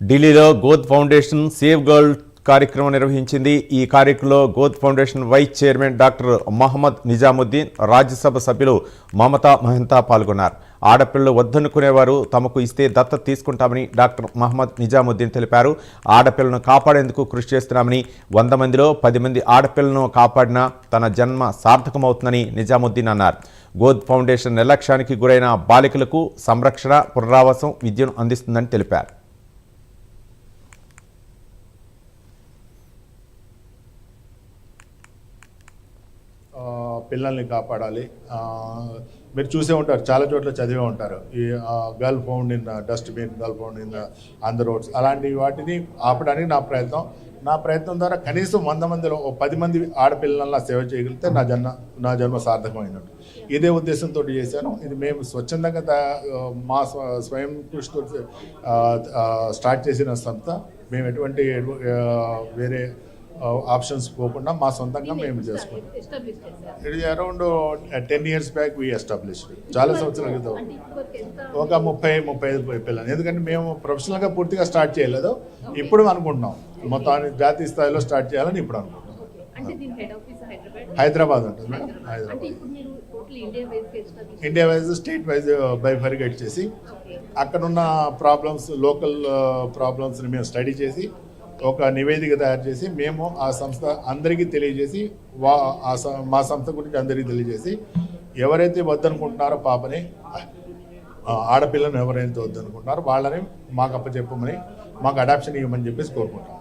ఢిల్లీలో గోద్ foundation save girl కార్యక్రమం నిర్వహించింది. ఈ కార్యక్రమంలో గోద్ foundation vice chairman doctor Mohammed Nizamuddin Rajya Sabha Mamata Mahanta పాల్గొన్నారు. ఆడపిల్లలు వద్దనుకునేవారు తమకు ఇస్తే దత్తత తీసుకుంటామని డాక్టర్ మహమ్మద్ నిజాముద్దీన్ తెలిపారు. ఆడపిల్లను కాపాడేందుకు కృషి చేస్తున్నామని వంద మందిలో పది మంది ఆడపిల్లను కాపాడినా తన జన్మ సార్థకమవుతుందని నిజాముద్దీన్ అన్నారు. గోద్ ఫౌండేషన్ నిర్లక్ష్యానికి గురైన బాలికలకు సంరక్షణ పునరావాసం విద్యను అందిస్తుందని తెలిపారు ఆ, పిల్లల్ని కాపాడాలి. మీరు చూసే ఉంటారు చాలా చోట్ల చదివే ఉంటారు. ఈ girl found in dustbin girl found in on the roads అలాంటి వాటిని ఆపడానికి నా ప్రయత్నం. నా ప్రయత్నం ద్వారా కనీసం వంద మందిలో ఓ పది మంది ఆడపిల్లల్లా సేవ చేయగలిగితే నా జన్మ నా జన్మ సార్థకమైనట్టు. ఇదే ఉద్దేశంతో చేశాను. ఇది మేము స్వచ్ఛందంగా మా స్వయం కృషితో స్టార్ట్ చేసిన సంస్థ. మేము ఎటువంటి వేరే ఆప్షన్స్ పోకుండా మా సొంతంగా మేము చేసుకుంటాం. It around ten years back we established చాలా సంవత్సరాల క్రితం. ఒక ముప్పై ముప్పై ఐదు పిల్లలు. ఎందుకంటే మేము ప్రొఫెషనల్గా పూర్తిగా స్టార్ట్ చేయలేదు. ఇప్పుడు అనుకుంటున్నాం. మొత్తాన్ని జాతీయ స్థాయిలో స్టార్ట్ చేయాలని ఇప్పుడు అనుకుంటున్నాం. హైదరాబాద్? హైదరాబాద్ ఉంటుంది madam. Hyderabad. India wise state wise bifurcate చేసి అక్కడున్న ప్రాబ్లమ్స్ లోకల్ ప్రాబ్లమ్స్ని మేము స్టడీ చేసి ఒక నివేదిక తయారు చేసి మేము ఆ సంస్థ అందరికీ తెలియజేసి వా ఆ మా సంస్థ గురించి అందరికీ తెలియజేసి ఎవరైతే వద్దనుకుంటున్నారో పాపని ఆడపిల్లను ఎవరైతే వద్దనుకుంటున్నారో వాళ్ళని మాకు అప్పచెప్పమని మాకు అడాప్షన్ ఇవ్వమని చెప్పేసి కోరుకుంటాం